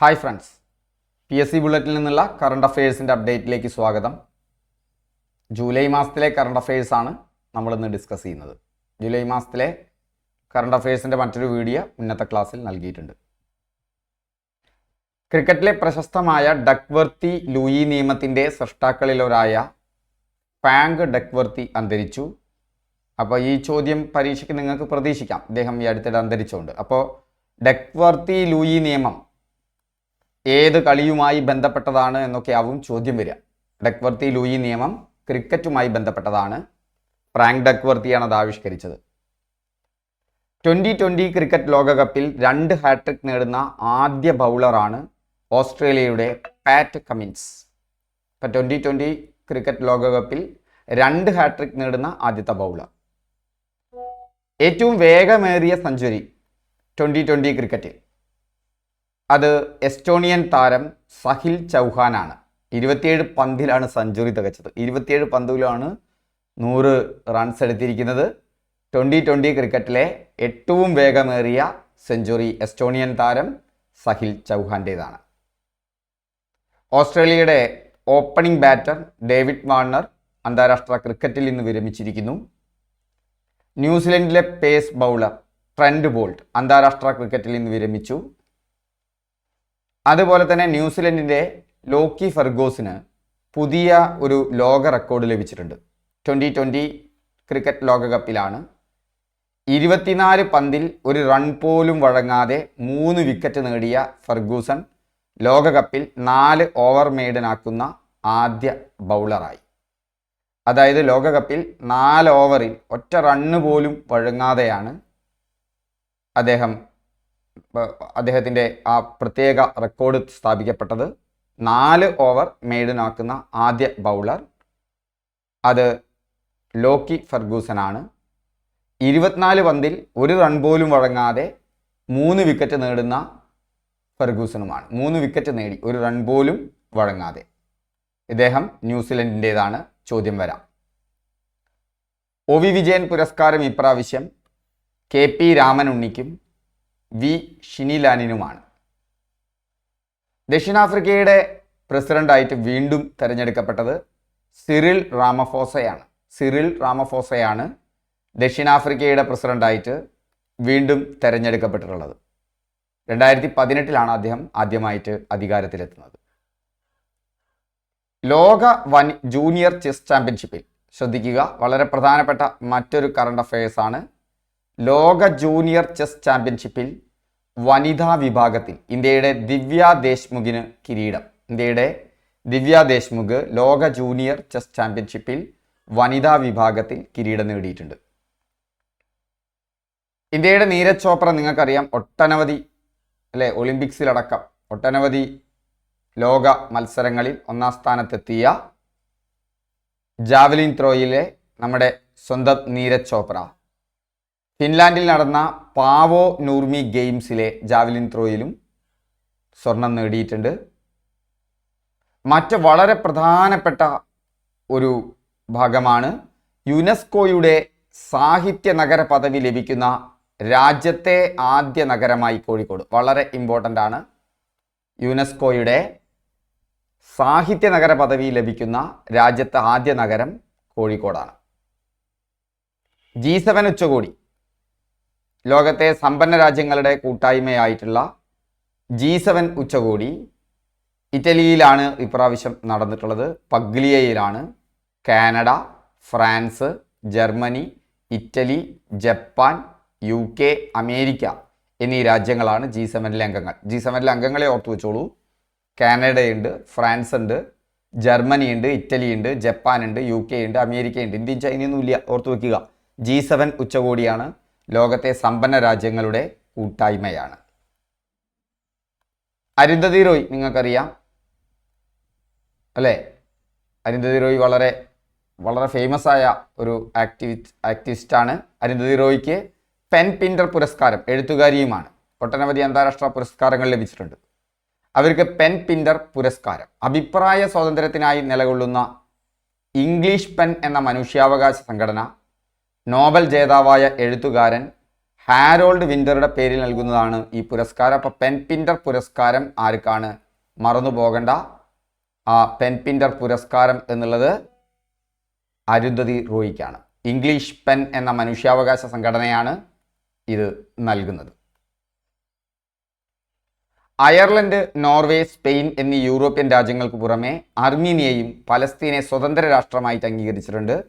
Hi friends P S C ബുള്ളറ്റിൽ നിന്നുള്ള current അഫയേഴ്സിന്റെ അപ്ഡേറ്റിലേക്ക് സ്വാഗതം. July മാസത്തിലെ കറണ്ട് അഫയേഴ്സ് ആണ് നമ്മളിന്ന് ഡിസ്കസ് ചെയ്യുന്നത്. ജൂലൈ മാസത്തിലെ കറണ്ട് അഫയേഴ്സിന്റെ മറ്റൊരു വീഡിയോ ഉന്നത ക്ലാസ്സിൽ നൽകിയിട്ടുണ്ട്. ക്രിക്കറ്റിലെ പ്രശസ്തമായ ഡക്വർത്തി ലൂയി നിയമത്തിന്റെ സൃഷ്ടാക്കളിലൊരായ പാങ്ക് ഡക്വർത്തി അന്തരിച്ചു. അപ്പോൾ ഈ ചോദ്യം പരീക്ഷയ്ക്ക് നിങ്ങൾക്ക് പ്രതീക്ഷിക്കാം. അദ്ദേഹം ഈ അടുത്തിടെ അന്തരിച്ചുകൊണ്ട് അപ്പോൾ ഡക്വർത്തി ലൂയി നിയമം ഏത് കളിയുമായി ബന്ധപ്പെട്ടതാണ് എന്നൊക്കെ ആവും ചോദ്യം വരിക. ഡക്വർത്തി ലൂയി നിയമം ക്രിക്കറ്റുമായി ബന്ധപ്പെട്ടതാണ്. ഫ്രാങ്ക് ഡക്വർത്തിയാണ് അത് ആവിഷ്കരിച്ചത്. ട്വന്റി ട്വന്റി ക്രിക്കറ്റ് ലോകകപ്പിൽ രണ്ട് ഹാട്രിക് നേടുന്ന ആദ്യ ബൗളറാണ് ഓസ്ട്രേലിയയുടെ പാറ്റ് കമിൻസ്. ഇപ്പം ട്വന്റി ട്വന്റി ക്രിക്കറ്റ് ലോകകപ്പിൽ രണ്ട് ഹാട്രിക് നേടുന്ന ആദ്യത്തെ ബൗളർ. ഏറ്റവും വേഗമേറിയ സെഞ്ചുറി ട്വന്റി ട്വന്റി ക്രിക്കറ്റിൽ. അത് എസ്റ്റോണിയൻ താരം സഹിൽ ചൗഹാനാണ്. ഇരുപത്തിയേഴ് പന്തിലാണ് സെഞ്ചുറി തികച്ചത്. ഇരുപത്തിയേഴ് പന്തിലാണ് നൂറ് റൺസ് എടുത്തിരിക്കുന്നത്. ട്വന്റി ട്വന്റി ക്രിക്കറ്റിലെ ഏറ്റവും വേഗമേറിയ സെഞ്ചുറി എസ്റ്റോണിയൻ താരം സഹിൽ ചൗഹാന്റേതാണ്. ഓസ്ട്രേലിയയുടെ ഓപ്പണിംഗ് ബാറ്റർ ഡേവിഡ് വാർണർ അന്താരാഷ്ട്ര ക്രിക്കറ്റിൽ നിന്ന് വിരമിച്ചിരിക്കുന്നു. ന്യൂസിലൻഡിലെ പേസ് ബൗളർ ട്രെൻഡ് ബോൾട്ട് അന്താരാഷ്ട്ര ക്രിക്കറ്റിൽ നിന്ന് വിരമിച്ചു. അതുപോലെ തന്നെ ന്യൂസിലൻഡിന്റെ ലോക്കി ഫെർഗോസിന് പുതിയ ഒരു ലോക റെക്കോർഡ് ലഭിച്ചിട്ടുണ്ട്. ട്വന്റി ട്വന്റി ക്രിക്കറ്റ് ലോകകപ്പിലാണ്. ഇരുപത്തിനാല് പന്തിൽ ഒരു റൺ പോലും വഴങ്ങാതെ മൂന്ന് വിക്കറ്റ് നേടിയ ഫെർഗൂസൺ ലോകകപ്പിൽ നാല് ഓവർ മെയ്ഡനാക്കുന്ന ആദ്യ ബൗളറായി. അതായത് ലോകകപ്പിൽ നാല് ഓവറിൽ ഒറ്റ റണ്ണ് പോലും വഴങ്ങാതെയാണ് അദ്ദേഹം അദ്ദേഹത്തിന്റെ ആ പ്രത്യേക റെക്കോർഡ് സ്ഥാപിക്കപ്പെട്ടത് നാല് ഓവർ മെയ്ഡനാക്കുന്ന ആദ്യ ബൗളർ അത് ലോക്കി ഫെർഗൂസൺ ആണ് ഇരുപത്തിനാല് പന്തിൽ ഒരു റൺ പോലും വഴങ്ങാതെ മൂന്ന് വിക്കറ്റ് നേടുന്ന ഫെർഗൂസണുമാണ് മൂന്ന് വിക്കറ്റ് നേടി ഒരു റൺ പോലും വഴങ്ങാതെ. ഇദ്ദേഹം ന്യൂസിലൻഡിന്റേതാണ് ചോദ്യം വരാം. ഒ വി വിജയൻ പുരസ്കാരം ഇപ്രാവശ്യം കെ പി രാമനുണ്ണിക്കും വി ഷിനിലാനിനുമാണ്. ദക്ഷിണാഫ്രിക്കയുടെ പ്രസിഡന്റായിട്ട് വീണ്ടും തിരഞ്ഞെടുക്കപ്പെട്ടത് സിറിൽ റാമഫോസയാണ്. സിറിൽ റാമഫോസയാണ് ദക്ഷിണാഫ്രിക്കയുടെ പ്രസിഡന്റായിട്ട് വീണ്ടും തിരഞ്ഞെടുക്കപ്പെട്ടിട്ടുള്ളത്. രണ്ടായിരത്തി പതിനെട്ടിലാണ് അദ്ദേഹം ആദ്യമായിട്ട് അധികാരത്തിലെത്തുന്നത്. ലോക വൻ ജൂനിയർ ചെസ് ചാമ്പ്യൻഷിപ്പിൽ ശ്രദ്ധിക്കുക വളരെ പ്രധാനപ്പെട്ട മറ്റൊരു കറണ്ട് അഫയേഴ്സാണ് ലോക ജൂനിയർ ചെസ് ചാമ്പ്യൻഷിപ്പിൽ വനിതാ വിഭാഗത്തിൽ ഇന്ത്യയുടെ ദിവ്യ ദേശ്മുഖിന് കിരീടം. ഇന്ത്യയുടെ ദിവ്യ ദേശ്മുഖ് ലോക ജൂനിയർ ചെസ് ചാമ്പ്യൻഷിപ്പിൽ വനിതാ വിഭാഗത്തിൽ കിരീടം നേടിയിട്ടുണ്ട്. ഇന്ത്യയുടെ നീരജ് ചോപ്ര നിങ്ങൾക്കറിയാം ഒട്ടനവധി അല്ലെ ഒളിമ്പിക്സിലടക്കം ഒട്ടനവധി ലോക മത്സരങ്ങളിൽ ഒന്നാം സ്ഥാനത്തെത്തിയ ജാവലിൻ ത്രോയിലെ നമ്മുടെ സ്വന്തം നീരജ് ചോപ്ര. ഫിൻലാൻഡിൽ നടന്ന പാവോ നൂർമി ഗെയിംസിലെ ജാവലിൻ ത്രോയിലും സ്വർണം നേടിയിട്ടുണ്ട്. മറ്റ് വളരെ പ്രധാനപ്പെട്ട ഒരു ഭാഗമാണ് യുനെസ്കോയുടെ സാഹിത്യ നഗര പദവി ലഭിക്കുന്ന രാജ്യത്തെ ആദ്യ നഗരമായി കോഴിക്കോട്. വളരെ ഇമ്പോർട്ടന്റ് ആണ്. യുനെസ്കോയുടെ സാഹിത്യ നഗര പദവി ലഭിക്കുന്ന രാജ്യത്തെ ആദ്യ നഗരം കോഴിക്കോടാണ്. ജി സെവൻ ഉച്ചകോടി. ലോകത്തെ സമ്പന്ന രാജ്യങ്ങളുടെ കൂട്ടായ്മയായിട്ടുള്ള ജി സെവൻ ഉച്ചകോടി ഇറ്റലിയിലാണ് ഇപ്രാവശ്യം നടന്നിട്ടുള്ളത്. പഗ്ലിയയിലാണ്. Canada France Germany Italy Japan U K America എന്നീ രാജ്യങ്ങളാണ് ജി സെവനിലെ അംഗങ്ങൾ. ജി സെവനിലെ അംഗങ്ങളെ ഓർത്തു വെച്ചോളൂ. കാനഡയുണ്ട് ഫ്രാൻസ് ഉണ്ട് ജർമ്മനി ഉണ്ട് ഇറ്റലി ഉണ്ട് ജപ്പാൻ ഉണ്ട് യു കെ ഉണ്ട് അമേരിക്ക ഉണ്ട് ഇന്ത്യയും ചൈനയൊന്നും ഇല്ല ഓർത്തു വെക്കുക. ജി സെവൻ ഉച്ചകോടിയാണ് ലോകത്തെ സമ്പന്ന രാജ്യങ്ങളുടെ കൂട്ടായ്മയാണ്. അരുന്ധതി റോയ് നിങ്ങൾക്കറിയാം. അല്ലേ? അരുന്ധതി റോയ് വളരെ വളരെ ഫേമസ് ആയ ഒരു ആക്ടിവി ആക്ടിവിസ്റ്റാണ് അരുന്ധതി റോയ്ക്ക് പെൻ പിൻഡർ പുരസ്കാരം എഴുത്തുകാരിയുമാണ്. ഒട്ടനവധി അന്താരാഷ്ട്ര പുരസ്കാരങ്ങൾ ലഭിച്ചിട്ടുണ്ട്. അവർക്ക് പെൻ പിൻഡർ പുരസ്കാരം. അഭിപ്രായ സ്വാതന്ത്ര്യത്തിനായി നിലകൊള്ളുന്ന ഇംഗ്ലീഷ് പെൻ എന്ന മനുഷ്യാവകാശ സംഘടന നോബൽ ജേതാവായ എഴുത്തുകാരൻ ഹാരോൾഡ് വിന്ററുടെ പേരിൽ നൽകുന്നതാണ് ഈ പുരസ്കാരം. അപ്പോൾ പെൻപിൻഡർ പുരസ്കാരം ആർക്കാണ്? മറന്നു പോകണ്ട. ആ പെൻപിൻഡർ പുരസ്കാരം എന്നുള്ളത് അരുന്ധതി റോയിക്കാണ്. ഇംഗ്ലീഷ് പെൻ എന്ന മനുഷ്യാവകാശ സംഘടനയാണ് ഇത് നൽകുന്നത്. അയർലൻഡ് നോർവേ സ്പെയിൻ എന്നീ യൂറോപ്യൻ രാജ്യങ്ങൾക്ക് പുറമെ അർമീനിയയും പലസ്തീനെ സ്വതന്ത്ര രാഷ്ട്രമായിട്ട് അംഗീകരിച്ചിട്ടുണ്ട്.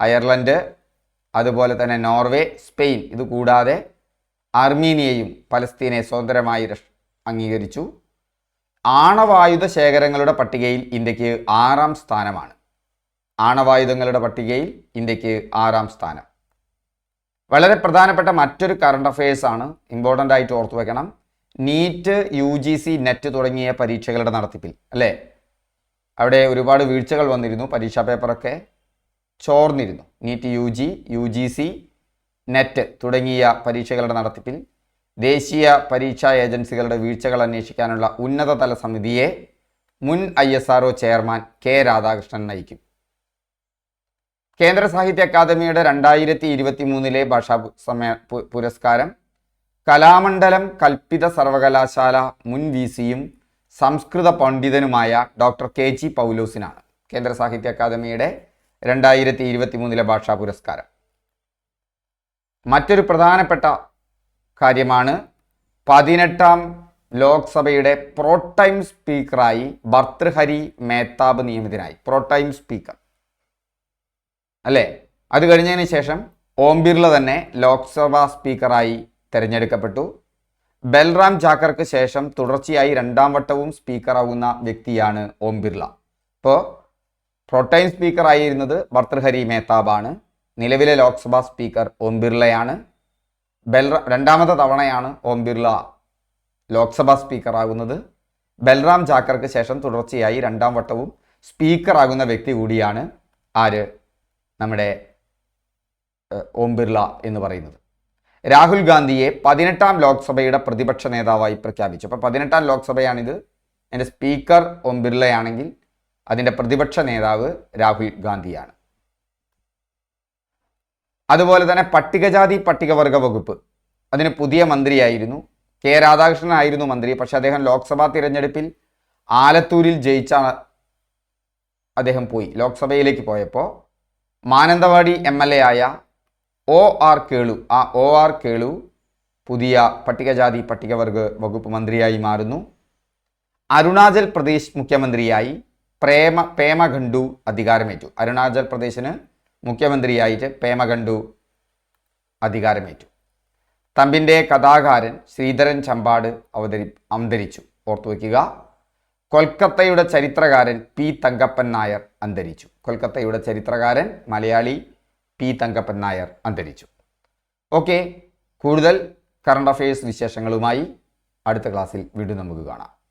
അയർലൻഡ് അതുപോലെ തന്നെ നോർവേ സ്പെയിൻ ഇത് കൂടാതെ അർമീനിയയും പലസ്തീനെ സ്വതന്ത്രമായി അംഗീകരിച്ചു. ആണവായുധ ശേഖരങ്ങളുടെ പട്ടികയിൽ ഇന്ത്യയ്ക്ക് ആറാം സ്ഥാനമാണ്. ആണവായുധങ്ങളുടെ പട്ടികയിൽ ഇന്ത്യയ്ക്ക് ആറാം സ്ഥാനം. വളരെ പ്രധാനപ്പെട്ട മറ്റൊരു കറണ്ട് അഫയേഴ്സ് ആണ് ഇമ്പോർട്ടന്റ് ആയിട്ട് ഓർത്തു വെക്കണം. NEET U G C NET തുടങ്ങിയ പരീക്ഷകളുടെ നടത്തിപ്പിൽ അല്ലേ? അവിടെ ഒരുപാട് വീഴ്ചകൾ വന്നിരുന്നു പരീക്ഷാ പേപ്പറൊക്കെ ചോർന്നിരുന്നു. NEET U G U G C NET തുടങ്ങിയ പരീക്ഷകളുടെ നടത്തിപ്പിൽ ദേശീയ പരീക്ഷാ ഏജൻസികളുടെ വീഴ്ചകൾ അന്വേഷിക്കാനുള്ള ഉന്നതതല സമിതിയെ മുൻ I S R chairman K Radhakrishnan നയിക്കും. കേന്ദ്ര സാഹിത്യ അക്കാദമിയുടെ രണ്ടായിരത്തി ഇരുപത്തി മൂന്നിലെ ഭാഷാ സമയ പുരസ്കാരം കലാമണ്ഡലം കൽപ്പിത സർവകലാശാല മുൻ വി സിയും സംസ്കൃത പണ്ഡിതനുമായ ഡോക്ടർ കെ ജി പൗലോസിനാണ്. കേന്ദ്ര സാഹിത്യ അക്കാദമിയുടെ രണ്ടായിരത്തി ഇരുപത്തി മൂന്നിലെ ഭാഷാ പുരസ്കാരം. മറ്റൊരു പ്രധാനപ്പെട്ട കാര്യമാണ് പതിനെട്ടാം ലോക്സഭയുടെ പ്രോടൈം സ്പീക്കറായി ഭർത്തൃഹരി മേത്താബ് നിയമിതനായി. Protem speaker. അല്ലേ? അത് കഴിഞ്ഞതിന് ശേഷം ഓം ബിർള തന്നെ ലോക്സഭാ സ്പീക്കറായി തിരഞ്ഞെടുക്കപ്പെട്ടു. ബൽറാം ജാക്കർക്ക് ശേഷം തുടർച്ചയായി രണ്ടാം വട്ടവും സ്പീക്കറാകുന്ന വ്യക്തിയാണ് ഓം ബിർള ഇപ്പോൾ സ്പീക്കർ ആയിരുന്നത് ഭർത്തൃഹരി മേത്താബാണ്. നിലവിലെ ലോക്സഭാ സ്പീക്കർ ഓം ബിർളയാണ്. ബൽറ രണ്ടാമത്തെ തവണയാണ് ഓം ബിർള ലോക്സഭാ സ്പീക്കറാകുന്നത്. ബൽറാം ജാക്കർക്ക് ശേഷം തുടർച്ചയായി രണ്ടാം വട്ടവും സ്പീക്കറാകുന്ന വ്യക്തി കൂടിയാണ് ആര്? നമ്മുടെ ഓം ബിർള എന്ന് പറയുന്നത്. രാഹുൽ ഗാന്ധിയെ പതിനെട്ടാം ലോക്സഭയുടെ പ്രതിപക്ഷ നേതാവായി പ്രഖ്യാപിച്ചു. അപ്പോൾ പതിനെട്ടാം ലോക്സഭയാണിത്. എന്റെ സ്പീക്കർ ഓം ബിർളയാണെങ്കിൽ അതിന്റെ പ്രതിപക്ഷ നേതാവ് രാഹുൽ ഗാന്ധിയാണ്. അതുപോലെ തന്നെ പട്ടികജാതി പട്ടികവർഗ വകുപ്പ്. അതിന് പുതിയ മന്ത്രിയായിരുന്നു. കെ രാധാകൃഷ്ണൻ ആയിരുന്നു മന്ത്രി. പക്ഷെ അദ്ദേഹം ലോക്സഭാ തിരഞ്ഞെടുപ്പിൽ ആലത്തൂരിൽ ജയിച്ചാണ് അദ്ദേഹം പോയി. ലോക്സഭയിലേക്ക് പോയപ്പോൾ മാനന്തവാടി എം എൽ എ ആയ ഒ ആർ കേളു ആ ഒ ആർ കേളു പുതിയ പട്ടികജാതി പട്ടികവർഗ വകുപ്പ് മന്ത്രിയായി മാറുന്നു. അരുണാചൽ പ്രദേശ് മുഖ്യമന്ത്രിയായി പ്രേമ പേമഖണ്ഡു അധികാരമേറ്റു. അരുണാചൽ പ്രദേശിന് മുഖ്യമന്ത്രിയായിട്ട് പേമഖണ്ഡു അധികാരമേറ്റു. തമ്പിന്റെ കഥാകാരൻ ശ്രീധരൻ ചമ്പാട് അവതരി അന്തരിച്ചു. ഓർത്തു വയ്ക്കുക. കൊൽക്കത്തയുടെ ചരിത്രകാരൻ പി തങ്കപ്പൻ നായർ അന്തരിച്ചു. കൊൽക്കത്തയുടെ ചരിത്രകാരൻ മലയാളി പി തങ്കപ്പൻ നായർ അന്തരിച്ചു. ഓക്കെ. കൂടുതൽ കറണ്ട് അഫയേഴ്സ് വിശേഷങ്ങളുമായി അടുത്ത ക്ലാസ്സിൽ വീണ്ടും നമുക്ക് കാണാം.